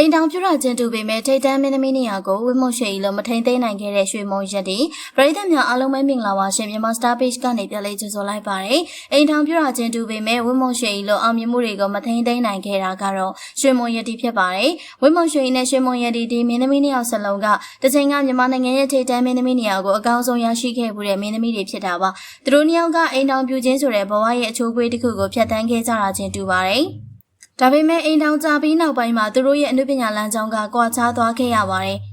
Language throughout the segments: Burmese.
အိမ်တောင်ပြရချင်းတူပေမဲ့ထိတ်တန်းမင်းသမီးနေရာကိုဝိမုတ်ရွှေကြီးလိုမထိန်သိမ်းနိုင်ခဲ့တဲ့ရွှေမုံရက်ဒီပရိသတ်များအားလုံးပဲမင်္ဂလာပါရှင်မြန်မာ Star Page ကနေပြန်လေးကြိုဆိုလိုက်ပါတယ်အိမ်တောင်ပြရချင်းတူပေမဲ့ဝိမုတ်ရွှေကြီးလိုအောင်မြင်မှုတွေကိုမထိန်သိမ်းနိုင်ခဲ့တာကတော့ရွှေမုံရက်ဒီဖြစ်ပါတယ်ဝိမုတ်ရွှေကြီးနဲ့ရွှေမုံရက်ဒီဒီမင်းသမီးနေရာစလုံးကတချိန်ကမြန်မာနိုင်ငံရဲ့ထိတ်တန်းမင်းသမီးနေရာကိုအကောင်းဆုံးရရှိခဲ့မှုတဲ့မင်းသမီးတွေဖြစ်တာပါသူတို့နှစ်ယောက်ကအိမ်တောင်ပြချင်းဆိုတဲ့ဘဝရဲ့အချိုးကွေးတစ်ခုကိုဖျက်ဆီးခဲ့ကြတာချင်းတူပါတယ် ဒါပေမဲ့အိမ်တောင်ကြပြီးနောက်ပိုင်းမှာသူတို့ရဲ့အမှုပညာလမ်းကြောင်းကကွာခြားသွားခဲ့ရပါတယ်။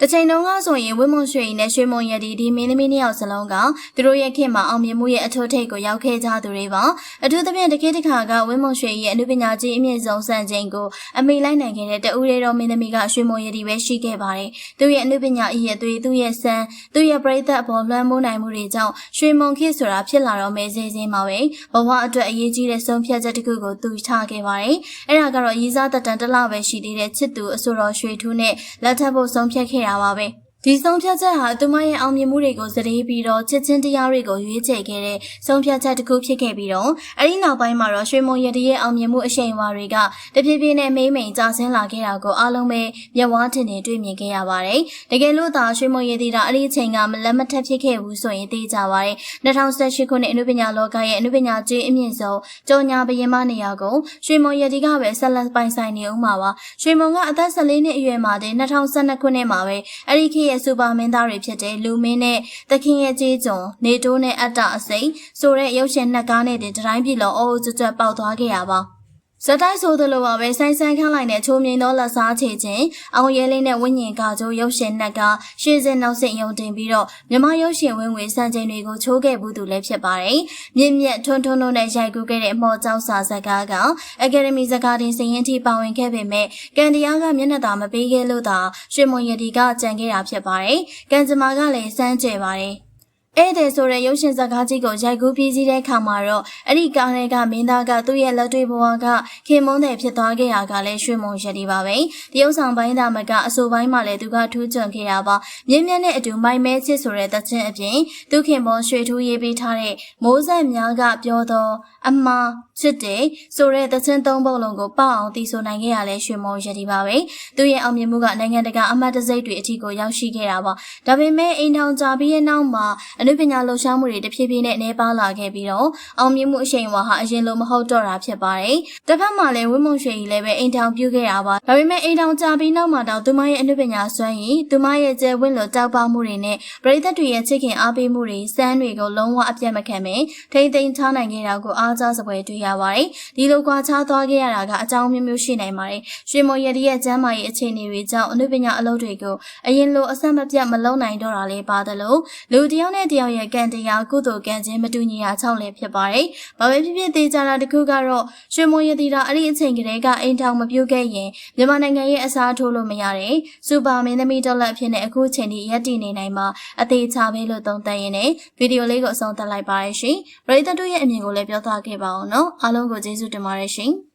တစ်ချိန်တုန်းကဆိုရင်ဝင်းမွန်ရွှေနဲ့ရွှေမွန်ရည်ဒီဒီမင်းသမီးနှစ်ယောက်စလုံးကသူတို့ရဲ့ခင်မှာအောင်မြင်မှုရဲ့အထွတ်ထိပ်ကိုရောက်ခဲ့ကြသူတွေပါ။အထူးသဖြင့်တခေတ်တစ်ခါကဝင်းမွန်ရွှေရဲ့အမှုပညာကြီးအမြင့်ဆုံးစံချိန်ကိုအမိလိုက်နိုင်ခဲ့တဲ့တဦးရဲတော်မင်းသမီးကရွှေမွန်ရည်ဒီပဲရှိခဲ့ပါတယ်။သူရဲ့အမှုပညာအရေးအသွေးသူရဲ့စံသူရဲ့ပြိသက်အပေါ်လွှမ်းမိုးနိုင်မှုတွေကြောင့်ရွှေမွန်ခေတ်ဆိုတာဖြစ်လာတော့မဲစင်းစင်းပါပဲ။ဘဝအတွက်အရေးကြီးတဲ့ဆုံးဖြတ်ချက်တစ်ခုကိုသူချခဲ့ပါတယ်။အဲ့ဒါကတော့ရည်စားတက်တန်တစ်လပဲရှိသေးတဲ့ချစ်သူအဆိုတော်ရွှေထူးနဲ့လက်ထပ်ဖို့ဆုံးဖြတ်ခဲ့တာပါပဲ။ ဒီဆုံးဖြတ်ချက်ဟာသူမရဲ့အောင်မြင်မှုတွေကိုစရေးပြီးတော့ချစ်ချင်းတရားတွေကိုရွေးချယ်ခဲ့တဲ့ဆုံးဖြတ်ချက်တစ်ခုဖြစ်ခဲ့ပြီးတော့အဲဒီနောက်ပိုင်းမှာတော့ရွှေမုံရတရဲ့အောင်မြင်မှုအရှိန်အဝါတွေကတဖြည်းဖြည်းနဲ့မိမ့်မိန်ကျဆင်းလာခဲ့တာကိုအားလုံးပဲမျက်ဝါးထင်ထင်တွေ့မြင်ခဲ့ရပါတယ်။တကယ်လို့သာရွှေမုံရတီတာအဲ့ဒီအချိန်ကမလက်မထက်ဖြစ်ခဲ့ဘူးဆိုရင်သိကြပါတယ်။2018ခုနှစ်အနုပညာလောကရဲ့အနုပညာကြီးအမြင့်ဆုံးကြော်ညာဘရင်မနေရာကိုရွှေမုံရတီကပဲဆက်လက်ပိုင်ဆိုင်နေဦးမှာပါ။ရွှေမုံကအသက်14နှစ်အရွယ်မှာတည်း2012ခုနှစ်မှာပဲအဲ့ဒီခေတ်ရဲ့စူပါမင်းသားတွေဖြစ်တဲ့လူမင်းနဲ့သခင်ရဲ့ကြီးကျွန်နေတိုးနဲ့အတ္တအစိမ့်ဆိုတဲ့ရုပ်ရှင်နှစ်ကားနဲ့တတိုင်းပြည်လုံးအိုးကျွတ်ကျွတ်ပေါက်သွားခဲ့ရပါ ဇက်တိုက်ဆိုသလိုပါပဲဆိုင်ဆိုင်ခန့်လိုက်တဲ့ချိုးမြိန်သောလက်စားချေခြင်းအောင်ရဲလေးနဲ့ဝိညာဉ်ကကြိုးရုပ်ရှင်နှက်ကရှင်းစင်နောက်စင်ယုံတင်ပြီးတော့မြမရုပ်ရှင်ဝင်းဝေစံချိန်တွေကိုချိုးခဲ့ဘူးသူလည်းဖြစ်ပါတယ်မြင့်မြတ်ထွန်းထွန်းတို့နဲ့ရိုက်ကူးခဲ့တဲ့အမော်ကျောက်စာဇကားကအကယ်ဒမီဇကာတင်စင်ရင်ထိပါဝင်ခဲ့ပေမဲ့ကန်တရားကမျက်နှာသာမပေးခဲ့လို့သာရွှေမွန်ရတီကကြံခဲ့တာဖြစ်ပါတယ်ကန်ဂျမာကလည်းစမ်းကြဲပါတယ် ဧည့်သည်ဆိုတဲ့ရုပ်ရှင်ဇာတ်ကားကြီးကိုရိုက်ကူးပြီးစီးတဲ့အခါမှာတော့အဲ့ဒီကားတွေကမင်းသားကသူ့ရဲ့လက်တွေ့ဘဝကခင်မုန်းတဲ့ဖြစ်သွားခဲ့ရကလည်းရွှေမုံရည်ဒီပါပဲတရုတ်ဆောင်ပိုင်းသားမကအဆိုပိုင်းမှာလည်းသူကထူးချွန်ခဲ့တာပါမြင်းမြတ်နဲ့အတူမိုင်မဲချစ်ဆိုတဲ့တခြင်းအပြင်သူခင်မုန်းရွှေထူးရေးပေးထားတဲ့မိုးဆက်များကပြောတော့အမှားချစ်တယ်ဆိုတဲ့တခြင်းသုံးပုတ်လုံးကိုပေါအောင်တည်ဆိုနိုင်ခဲ့ရလဲရွှေမုံရည်ဒီပါပဲသူရဲ့အောင်မြင်မှုကနိုင်ငံတကာအမတ်တစိမ့်တွေအထိကိုရောက်ရှိခဲ့တာပါဒါပေမဲ့အိမ်ထောင်ကြပြီးရဲ့နောက်မှာအနုပညာလှူရှားမှုတွေတဖြည်းဖြည်းနဲ့နှဲပါလာခဲ့ပြီးတော့အောင်မြင်မှုအရှိန်အဝါဟာအရင်လိုမဟုတ်တော့တာဖြစ်ပါတယ်။တစ်ဖက်မှာလည်းဝင်းမုံရွှေကြီးလည်းပဲအိမ်ထောင်ပြုခဲ့တာပါ။ဒါပေမဲ့အိမ်ထောင်ကြပြီးနောက်မှာတော့သူမရဲ့အနုပညာစွမ်းရည်သူမရဲ့ကျဲဝင်းလိုတောက်ပမှုတွေနဲ့ပရိသတ်တွေရဲ့ချစ်ခင်အားပေးမှုတွေစမ်းတွေကိုလုံးဝအပြတ်မခံပဲထိမ့်သိမ်းထားနိုင်ခဲ့တာကိုအားကြားစပွဲတွေ့ရပါတယ်။ဒီလိုကွာခြားသွားခဲ့ရတာကအကြောင်းမျိုးမျိုးရှိနိုင်ပါတယ်။ရွှေမုံရည်ရဲ့ကျမ်းမာရေးအခြေအနေတွေကြောင့်အနုပညာအလုပ်တွေကိုအရင်လိုအဆက်မပြတ်မလုံးနိုင်တော့တာလေးပါတယ်လို့လူတယောက်နဲ့တယောက်ရဲ့ကံတရားကုသိုလ်ကံခြင်းမတူညီတာကြောင့်လည်းဖြစ်ပါတယ်။ဘာပဲဖြစ်ဖြစ်သေးကြတာတခုကတော့ရွှေမွန်ရည်တာအဲ့ဒီအချိန်ကလေးကအိမ်ထောင်မပြုတ်ခဲ့ရင်မြန်မာနိုင်ငံရဲ့အစားထိုးလို့မရတဲ့စူပါမင်းသမီးဒေါ်လာအဖြစ်နဲ့အခုချိန်ထိရပ်တည်နေနိုင်မှာအသေးချပဲလို့သုံးသပ်ရင်းနဲ့ဗီဒီယိုလေးကိုအဆုံးသတ်လိုက်ပါရရှင်။ပရိသတ်တို့ရဲ့အမြင်ကိုလည်းပြောသွားခဲ့ပါအောင်နော်။အားလုံးကိုကျေးဇူးတင်ပါတယ်ရှင်။